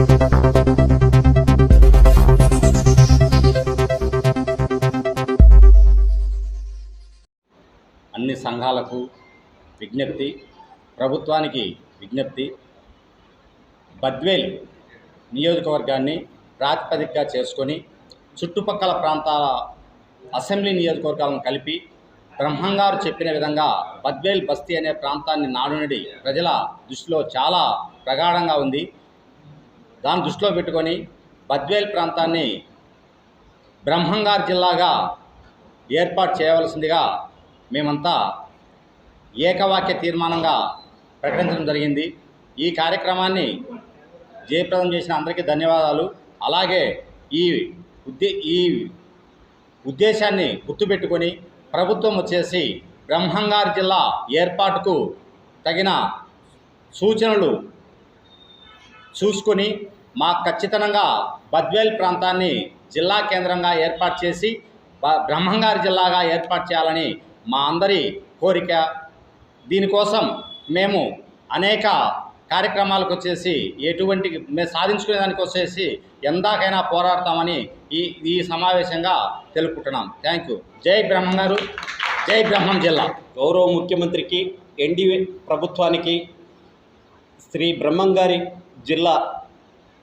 అన్ని సంఘాలకు విజ్ఞప్తి ప్రభుత్వానికి విజ్ఞప్తి. బద్వేల్ నియోజకవర్గాన్ని ప్రాతిపదికగా చేసుకొని చుట్టుపక్కల ప్రాంతాల అసెంబ్లీ నియోజకవర్గాలను కలిపి బ్రహ్మంగారు చెప్పిన విధంగా బద్వేల్ బస్తీ అనే ప్రాంతాన్ని నాడునడి ప్రజల దృష్టిలో చాలా ప్రగాఢంగా ఉంది. దాన్ని దృష్టిలో పెట్టుకొని బద్వేల్ ప్రాంతాన్ని బ్రహ్మంగారు జిల్లాగా ఏర్పాటు చేయవలసిందిగా మేమంతా ఏకవాక్య తీర్మానంగా ప్రకటించడం జరిగింది. ఈ కార్యక్రమాన్ని జయప్రదం చేసిన అందరికీ ధన్యవాదాలు. అలాగే ఈ ఉద్దే ఈ ఉద్దేశాన్ని గుర్తుపెట్టుకొని ప్రభుత్వం వచ్చేసి బ్రహ్మంగారు జిల్లా ఏర్పాటుకు తగిన సూచనలు చూసుకొని మా ఖచ్చితంగా బద్వేల్ ప్రాంతాన్ని జిల్లా కేంద్రంగా ఏర్పాటు చేసి బ- బ్రహ్మంగారి జిల్లాగా ఏర్పాటు చేయాలని మా అందరి కోరిక. దీనికోసం మేము అనేక కార్యక్రమాలకు వచ్చేసి ఎటువంటి మేము సాధించుకునే దానికి వచ్చేసి ఎందాకైనా పోరాడతామని ఈ ఈ సమావేశంగా తెలుపుకుంటున్నాం. Thank you. జై బ్రహ్మంగారు. జై బ్రహ్మం జిల్లా. గౌరవ ముఖ్యమంత్రికి ఎన్డీఏ ప్రభుత్వానికి శ్రీ బ్రహ్మంగారి జిల్లా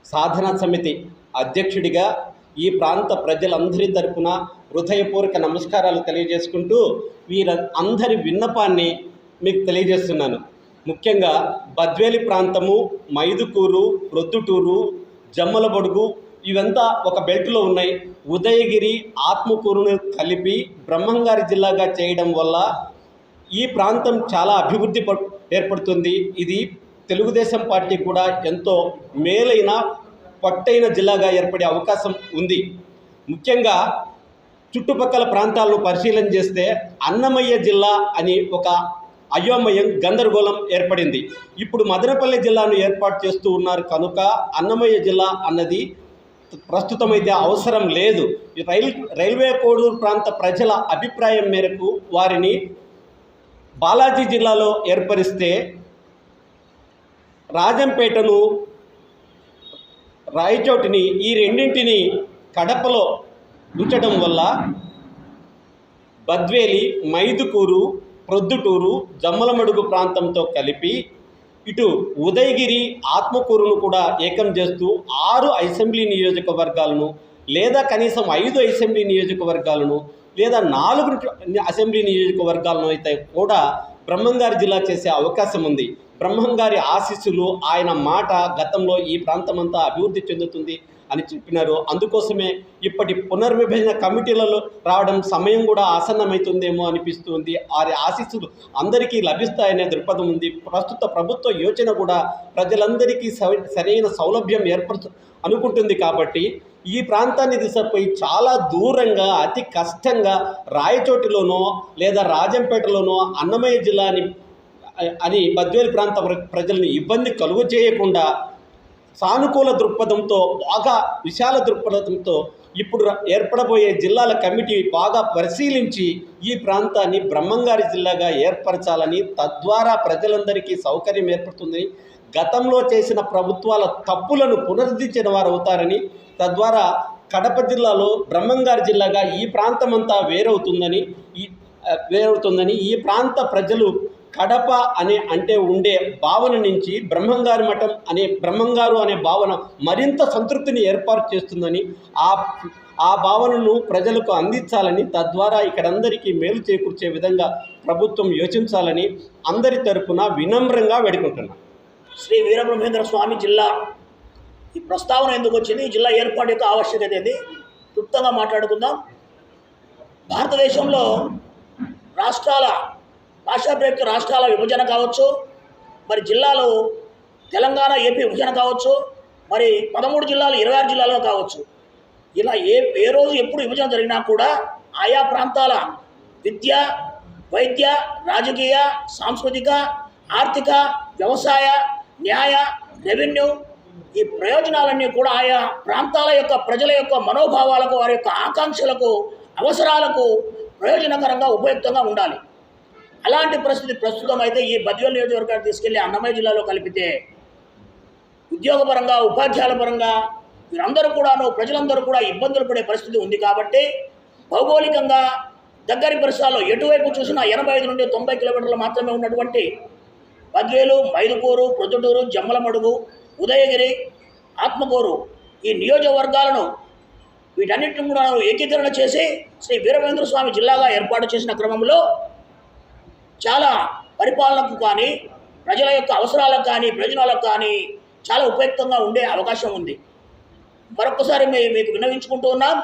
సాధన సమితి అధ్యక్షుడిగా ఈ ప్రాంత ప్రజలందరి తరపున హృదయపూర్వక నమస్కారాలు తెలియజేసుకుంటూ వీర అందరి విన్నపాన్ని మీకు తెలియజేస్తున్నాను. ముఖ్యంగా బద్వేలి ప్రాంతము మైదుకూరు ప్రొద్దుటూరు జమ్మలబొడుగు ఇవంతా ఒక బెల్ట్లో ఉన్నాయి. ఉదయగిరి ఆత్మకూరును కలిపి బ్రహ్మంగారి జిల్లాగా చేయడం వల్ల ఈ ప్రాంతం చాలా అభివృద్ధి ప- ఏర్పడుతుంది. ఇది తెలుగుదేశం పార్టీ కూడా ఎంతో మేలైన పట్టైన జిల్లాగా ఏర్పడే అవకాశం ఉంది. ముఖ్యంగా చుట్టుపక్కల ప్రాంతాలను పరిశీలన చేస్తే అన్నమయ్య జిల్లా అని ఒక అయోమయం గందరగోళం ఏర్పడింది. ఇప్పుడు మదనపల్లి జిల్లాను ఏర్పాటు చేస్తూ ఉన్నారు కనుక అన్నమయ్య జిల్లా అన్నది ప్రస్తుతమైతే అవసరం లేదు. ఈ రైల్ రైల్వే కోడూరు ప్రాంత ప్రజల అభిప్రాయం మేరకు వారిని బాలాజీ జిల్లాలో ఏర్పరిస్తే రాజంపేటను రాయచోటిని ఈ రెండింటిని కడపలో ఉంచడం వల్ల బద్వేలి మైదుకూరు ప్రొద్దుటూరు జమ్మలమడుగు ప్రాంతంతో కలిపి ఇటు ఉదయగిరి ఆత్మకూరును కూడా ఏకం చేస్తూ ఆరు అసెంబ్లీ నియోజకవర్గాలను లేదా కనీసం ఐదు అసెంబ్లీ నియోజకవర్గాలను లేదా నాలుగు అసెంబ్లీ నియోజకవర్గాలను అయితే కూడా బ్రహ్మంగారి జిల్లా చేసే అవకాశం ఉంది. బ్రహ్మంగారి ఆశీస్సులు ఆయన మాట గతంలో ఈ ప్రాంతమంతా అభివృద్ధి చెందుతుంది అని చెప్పినారు. అందుకోసమే ఇప్పటి పునర్విభజన కమిటీలలో రావడం సమయం కూడా ఆసన్నమవుతుందేమో అనిపిస్తుంది. వారి ఆశీస్సులు అందరికీ లభిస్తాయనే దృక్పథం ఉంది. ప్రస్తుత ప్రభుత్వ యోచన కూడా ప్రజలందరికీ సరైన సౌలభ్యం ఏర్పరచు అనుకుంటుంది కాబట్టి ఈ ప్రాంతాన్ని దిశపై చాలా దూరంగా అతి కష్టంగా రాయచోటిలోనో లేదా రాజంపేటలోనో అన్నమయ్య జిల్లాని అని బద్వేలు ప్రాంత ప్రజల్ని ఇబ్బంది కలుగు చేయకుండా సానుకూల దృక్పథంతో బాగా విశాల దృక్పథంతో ఇప్పుడు ఏర్పడబోయే జిల్లాల కమిటీ బాగా పరిశీలించి ఈ ప్రాంతాన్ని బ్రహ్మంగారి జిల్లాగా ఏర్పరచాలని తద్వారా ప్రజలందరికీ సౌకర్యం ఏర్పడుతుందని గతంలో చేసిన ప్రభుత్వాల తప్పులను పునరుద్ధరించిన వారు అవుతారని తద్వారా కడప జిల్లాలో బ్రహ్మంగారి జిల్లాగా ఈ ప్రాంతమంతా వేరవుతుందని ఈ వేరవుతుందని ఈ ప్రాంత ప్రజలు కడప అనే అంటే ఉండే భావన నుంచి బ్రహ్మంగారు మఠం అనే బ్రహ్మంగారు అనే భావన మరింత సంతృప్తిని ఏర్పాటు చేస్తుందని ఆ ఆ భావనను ప్రజలకు అందించాలని తద్వారా ఇక్కడందరికీ మేలు చేకూర్చే విధంగా ప్రభుత్వం యోచించాలని అందరి తరపున వినమ్రంగా వేడుకుంటున్నాను శ్రీ వీరబ్రహ్మేంద్ర స్వామి జిల్లా ఈ ప్రస్తావన ఎందుకు వచ్చింది? ఈ జిల్లా ఏర్పాటు యొక్క ఆవశ్యకత ఏంది? క్లుప్తంగా మాట్లాడుకుందాం. భారతదేశంలో రాష్ట్రాల భాషాప్రేరిత రాష్ట్రాల విభజన కావచ్చు మరి జిల్లాలో తెలంగాణ ఏపీ విభజన కావచ్చు మరి పదమూడు జిల్లాలు ఇరవై ఆరు జిల్లాలో కావచ్చు. ఇలా ఏ ఏ రోజు ఎప్పుడు విభజన జరిగినా కూడా ఆయా ప్రాంతాల విద్య వైద్య రాజకీయ సాంస్కృతిక ఆర్థిక వ్యవసాయ న్యాయ రెవెన్యూ ఈ ప్రయోజనాలన్నీ కూడా ఆయా ప్రాంతాల యొక్క ప్రజల యొక్క మనోభావాలకు వారి యొక్క ఆకాంక్షలకు అవసరాలకు ప్రయోజనకరంగా ఉపయుక్తంగా ఉండాలి. అలాంటి పరిస్థితి ప్రస్తుతం అయితే ఈ బద్వేల్ నియోజకవర్గాన్ని తీసుకెళ్ళి అన్నమయ్య జిల్లాలో కలిపితే ఉద్యోగపరంగా ఉపాధ్యాయుల పరంగా వీరందరూ కూడాను ప్రజలందరూ కూడా ఇబ్బందులు పడే పరిస్థితి ఉంది కాబట్టి భౌగోళికంగా దగ్గరి పరిసరాల్లో ఎటువైపు చూసినా ఎనభై ఐదు నుండి తొంభై కిలోమీటర్లు మాత్రమే ఉన్నటువంటి బద్వేలు మైదుకూరు ప్రొద్దుటూరు జమ్మలమడుగు ఉదయగిరి ఆత్మకూరు ఈ నియోజకవర్గాలను వీటన్నిటిని కూడా ఏకీకరణ చేసి శ్రీ వీరభేంద్ర స్వామి జిల్లాగా ఏర్పాటు చేసిన క్రమంలో చాలా పరిపాలనకు కానీ ప్రజల యొక్క అవసరాలకు కానీ ప్రయోజనాలకు కానీ చాలా ఉపయుక్తంగా ఉండే అవకాశం ఉంది. మరొకసారి మేము మీకు విన్నవించుకుంటూ ఉన్నాం.